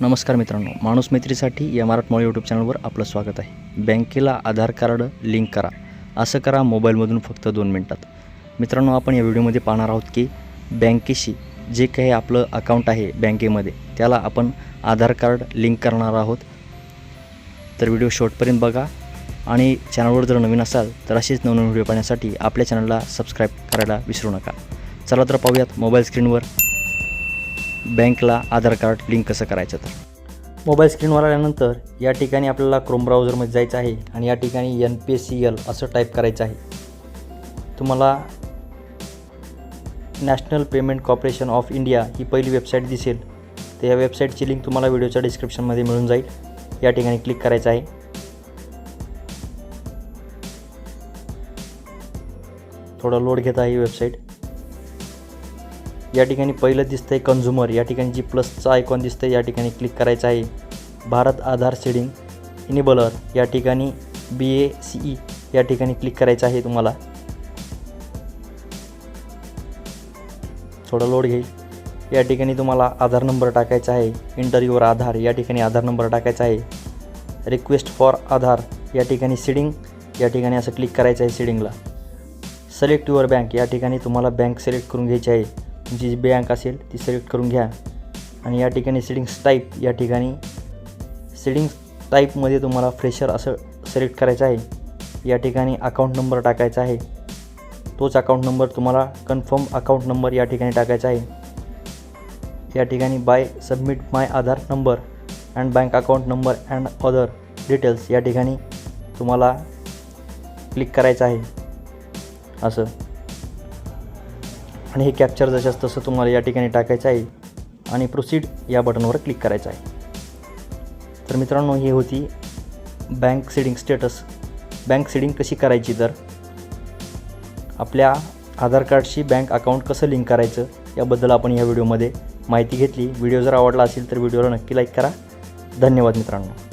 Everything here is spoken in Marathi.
नमस्कार मित्रांनो माणूस मैत्रीसाठी या मराठमोळी यूट्यूब चॅनलवर आपलं स्वागत आहे. बँकेला आधार कार्ड लिंक करा. असं करा मोबाईलमधून फक्त दोन मिनटात. मित्रांनो आपण या व्हिडिओमध्ये पाहणार आहोत की बँकेशी जे काही आपलं अकाउंट आहे बँकेमध्ये त्याला आपण आधार कार्ड लिंक करणार आहोत. तर व्हिडिओ शॉर्टपर्यंत बघा आणि चॅनलवर जर नवीन असाल तर असेच नवनवीन व्हिडिओ पाहण्यासाठी आपल्या चॅनलला सबस्क्राईब करायला विसरू नका. चला तर पाहूयात मोबाईल स्क्रीनवर बँकला आधार कार्ड लिंक कसं करायचं तर. मोबाईल स्क्रीनवर आल्यानंतर या ठिकाणी आपल्याला क्रोम ब्राउझरमध्ये जायचं आहे आणि या ठिकाणी एन पी सी एल असं टाईप करायचं आहे. तुम्हाला national payment corporation of India ही पहिली वेबसाईट दिसेल. तर या वेबसाईटची लिंक तुम्हाला व्हिडिओच्या डिस्क्रिप्शनमध्ये मिळून जाईल. या ठिकाणी क्लिक करायचं आहे. थोडं लोड घेत आहे ही वेबसाईट या ठिकाणी पहिलं दिसतंय कन्झ्युमर या ठिकाणी जी प्लसचं आयकॉन दिसतंय या ठिकाणी क्लिक करायचं आहे भारत आधार सीडिंग इनेबलर या ठिकाणी बी ए सी ई या ठिकाणी क्लिक करायचं आहे तुम्हाला थोडं लोड घेईल या ठिकाणी तुम्हाला आधार नंबर टाकायचा आहे इंटरव्ह्यूवर आधार या ठिकाणी आधार नंबर टाकायचा आहे रिक्वेस्ट फॉर आधार या ठिकाणी सीडिंग या ठिकाणी असं क्लिक करायचं आहे सीडिंगला सिलेक्ट युअर बँक या ठिकाणी तुम्हाला बँक सिलेक्ट करून घ्यायची आहे तुमची जी बँक असेल ती सिलेक्ट करून घ्या. आणि या ठिकाणी सिडिंग्स टाईप या ठिकाणी सिडिंग टाईपमध्ये तुम्हाला फ्रेशर असं सिलेक्ट करायचं आहे. या ठिकाणी अकाउंट नंबर टाकायचा आहे. तोच अकाउंट नंबर तुम्हाला कन्फर्म अकाउंट नंबर या ठिकाणी टाकायचा आहे. या ठिकाणी by submit my Aadhaar number and bank account number and other details या ठिकाणी तुम्हाला क्लिक करायचं आहे. असं. आणि हे कॅप्चर जसं तसं तुम्हाला या ठिकाणी टाकायचं आहे आणि प्रोसीड या बटनवर क्लिक करायचं आहे. तर मित्रांनो ही होती bank seeding status bank seeding कशी करायची तर? आपल्या आधार कार्डशी बँक अकाउंट कसं लिंक करायचं याबद्दल आपण या व्हिडिओमध्ये माहिती घेतली. व्हिडिओ जर आवडला असेल तर व्हिडिओला नक्की लाईक करा. धन्यवाद मित्रांनो.